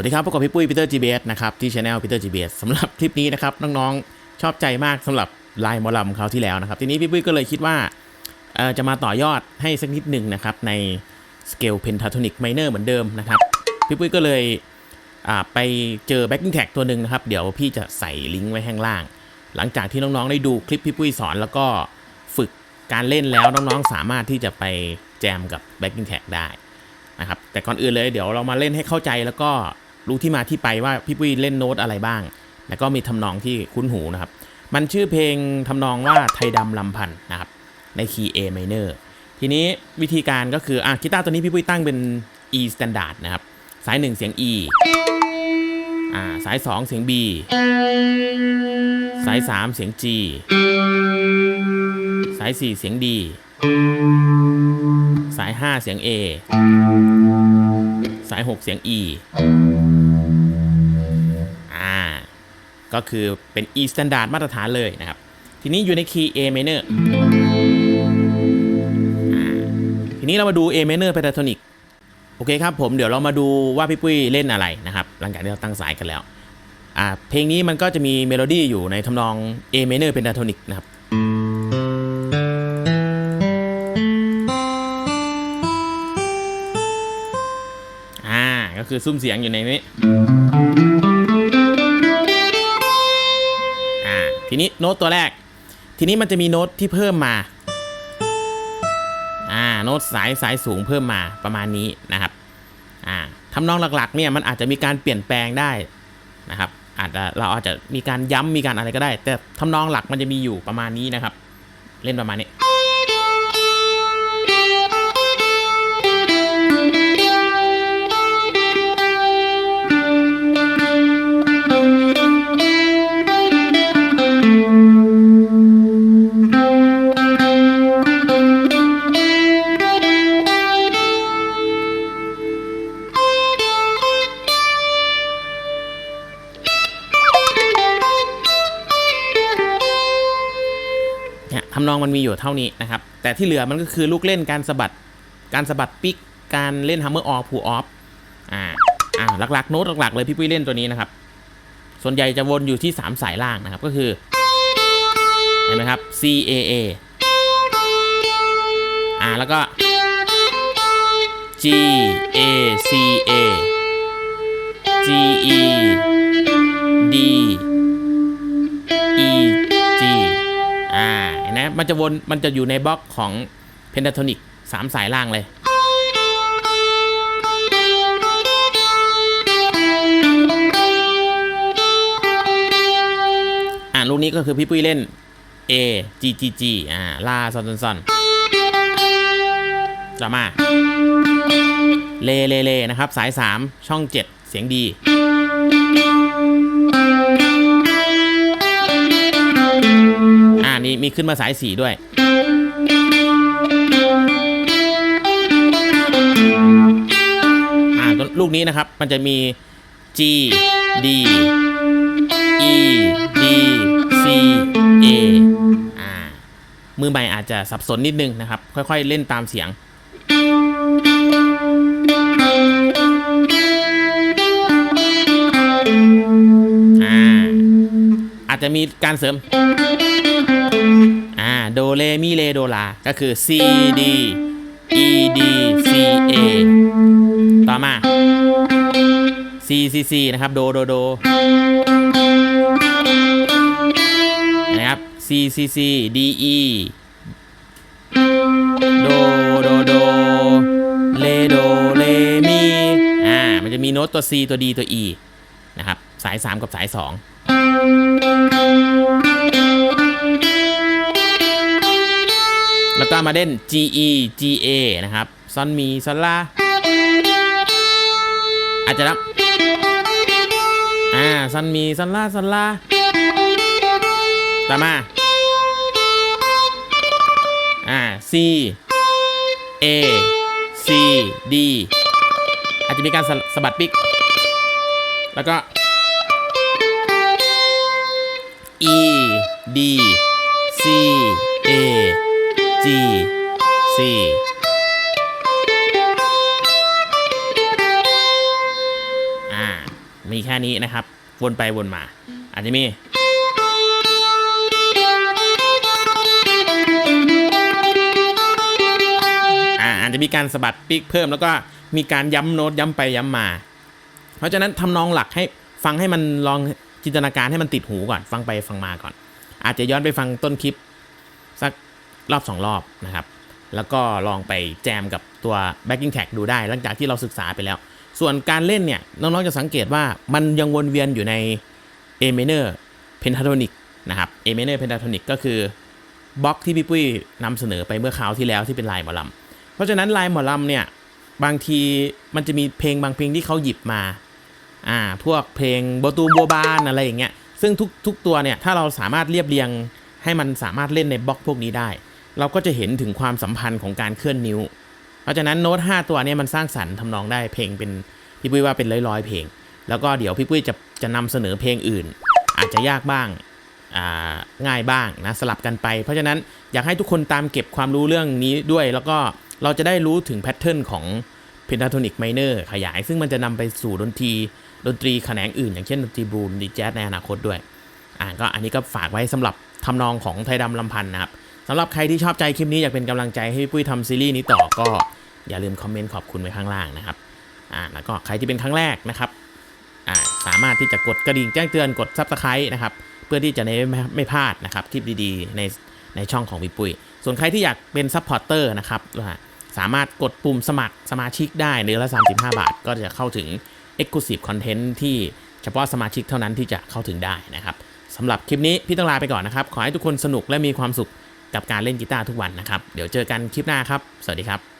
วัสดีครับพบกับพี่ปุ้ยพีเตอร์ GBS นะครับที่ช anel พีเตอร์ GBS สสำหรับคลิปนี้นะครับน้องๆชอบใจมากสำหรับลายมอลำเขาที่แล้วนะครับ ทีนี้พี่ปุ้ยก็เลยคิดว่าจะมาต่อยอดให้สักนิดหนึ่งนะครับในสเกลเพนทาโทนิกไมเนอร์เหมือนเดิมนะครับพี่ปุ้ยก็เลยไปเจอ backing tag ตัวหนึ่งนะครับ เดี๋ยวพี่จะใส่ลิงก์ไว้ข้างล่าง หลังจากที่น้องๆได้ดูคลิปพี่ปุ้ยสอนแล้วก็ฝึกการเล่นแล้วน้องๆสามารถที่จะไปแจมกับ backing tag ได้นะครับแต่ก่อนอื่นเลยเดี๋ยวเรามาเล่นให้เข้าใจแล้วก็ รู้ที่มาที่ไปว่าพี่ปุ้ยเล่นโน้ตอะไรบ้าง แล้วก็มีทำนองที่คุ้นหูนะครับ มันชื่อเพลงทำนองว่าไทยดำลำพันธ์นะครับ ในคีย์ A minor ทีนี้วิธีการก็คืออะกีตาร์ตัวนี้พี่ปุ้ยตั้งเป็น E standard นะครับ สาย 1 เสียง E อ่าสาย 2 เสียง B สาย 3 เสียง G สาย 4 เสียง D สาย 5 เสียง A สาย 6 เสียง E ก็คือเป็น E standard มาตรฐานเลยนะครับ ทีนี้อยู่ในคีย์ A minor อ่าทีนี้เรามาดู A minor pentatonic โอเคครับผมเดี๋ยวเรามาดูว่าพี่ปุ้ยเล่นอะไรนะครับ หลังจากที่เราตั้งสายกันแล้ว เพลงนี้มันก็จะมีเมโลดี้อยู่ในทำนอง A minor pentatonic นะครับอ่าก็คือซุ้มเสียงอยู่ในนี้ ทีนี้โน้ตตัวแรก ทีนี้มันจะมีโน้ตที่เพิ่มมาอ่าโน้ตสายสายสูงเพิ่มมาประมาณนี้นะครับอ่าทำนองหลักๆเนี่ยมันอาจจะมีการเปลี่ยนแปลงได้นะครับอาจจะเราอาจจะมีการย้ำมีการอะไรก็ได้ แต่ทำนองหลักมันจะมีอยู่ประมาณนี้นะครับ เล่นประมาณนี้ ทำนองมันมีอยู่เท่านี้นะครับ แต่ที่เหลือมันก็คือลูกเล่นการสะบัด การสะบัดปิก การเล่นฮัมเมอร์ออฟพูออฟ อ่า อ่า หลักๆ โน้ตหลักๆ เลยพี่ปุ้ยเล่นตัวนี้นะครับ ส่วนใหญ่จะวนอยู่ที่ 3 สายล่างนะครับ ก็คือ เห็นไหมครับ C A A อ่า แล้วก็ G A C A G E D มันจะวนมันจะอยู่ในบล็อกของเพนทาโทนิกสามสายล่างเลยอ่าลูกนี้ก็คือพี่ปุ้ยเล่น A G G G อ่าลาซอนซอนซอนต่อมา เลเลเลนะครับ สาย 3 ช่อง 7 เสียงดีีมีขึ้นมาสาย4ด้วย อ่าตัวลูกนี้นะครับมันจะมี G D E D C A อ่ามือใหม่อาจจะสับสนนิดนึงนะครับ ค่อยๆเล่นตามเสียงอ่าอาจจะมีการเสริม โดเลมีเลโดลา ก็คือ C D E D C A ต่อมา C C C นะครับโดโดโดนะครับ C C C D E โดโดโดเลโดเลมีอ่ามันจะมีโน้ตตัว C ตัว D ตัว E นะครับ สาย 3 กับสาย 2 แล้วก็มาเล่น G E G A นะครับซอนมีซอนลาอาจจะรับอ่าซอนมีซอนลาซอนลาต่อมาอ่า C A C D อาจจะมีการสะสะบัดปิก แล้วก็ E D C A G C อ่านี้นะครับ วนไปวนมา อาจจะมีอ่าอาจจะมีการสะบัดปิกเพิ่มแล้วก็มีการย้ำโน้ตย้ำไปย้ำมา เพราะฉะนั้นทำนองหลักให้ฟังให้มันลองจินตนาการให้มันติดหูก่อน ฟังไปฟังมาก่อน อาจจะย้อนไปฟังต้นคลิป รอบสองรอบนะครับ แล้วก็ลองไปแจมกับตัว backing track ดูได้ หลังจากที่เราศึกษาไปแล้ว ส่วนการเล่นเนี่ยน้องๆจะสังเกตว่ามันยังวนเวียนอยู่ใน A minor pentatonic นะครับ A minor pentatonic ก็คือบล็อกที่พี่ปุ้ยนำเสนอไปเมื่อคราวที่แล้วที่เป็นลายหมอลำเพราะฉะนั้นลายหมอลำเนี่ยบางทีมันจะมีเพลงบางเพลงที่เขาหยิบมาอ่าพวกเพลงโบตูโบบานอะไรอย่างเงี้ยซึ่งทุกทุกตัวเนี่ยถ้าเราสามารถเรียบเรียงให้มันสามารถเล่นในบล็อกพวกนี้ได้ เราก็จะเห็นถึงความสัมพันธ์ของการเคลื่อนนิ้ว เพราะฉะนั้นโน้ต5ตัวนี้มันสร้างสรรค์ทำนองได้เพลงเป็นพี่ปุ้ยว่าเป็นร้อยๆเพลง แล้วก็เดี๋ยวพี่ปุ้ยจะจะนำเสนอเพลงอื่น อาจจะยากบ้างอ่าง่ายบ้างนะสลับกันไป เพราะฉะนั้นอยากให้ทุกคนตามเก็บความรู้เรื่องนี้ด้วย แล้วก็เราจะได้รู้ถึงแพทเทิร์นของ Pentatonic Minor ขยาย ซึ่งมันจะนำไปสู่ดนตรีดนตรีแขนงอื่น อย่างเช่นดนตรีบลูดนตรีแจ๊สในอนาคตด้วยอ่าก็อันนี้ก็ฝากไว้สำหรับทำนองของไทยดำลำพันธ์นะครับ สำหรับใครที่ชอบใจคลิปนี้อยากเป็นกำลังใจให้พี่ปุ้ยทำซีรีส์นี้ต่อก็อย่าลืมคอมเมนต์ขอบคุณไว้ข้างล่างนะครับอ่าแล้วก็ใครที่เป็นครั้งแรกนะครับอ่าสามารถที่จะกดกระดิ่งแจ้งเตือนกด Subscribe นะครับเพื่อที่จะไม่ไม่ไม่พลาดนะครับคลิปดีๆ ในในช่องของพี่ปุ้ยส่วนใครที่อยากเป็นซัพพอร์เตอร์นะครับสามารถกดปุ่มสมัครสมาชิกได้เดือนละ 35 บาท ก็จะเข้าถึง Exclusive Content ที่เฉพาะสมาชิกเท่านั้นที่จะเข้าถึงได้นะครับสำหรับคลิปนี้พี่ต้องลาไปก่อนนะครับ ขอให้ทุกคนสนุกและมีความสุข กับการเล่นกีตาร์ทุกวันนะครับ เดี๋ยวเจอกันคลิปหน้าครับ สวัสดีครับ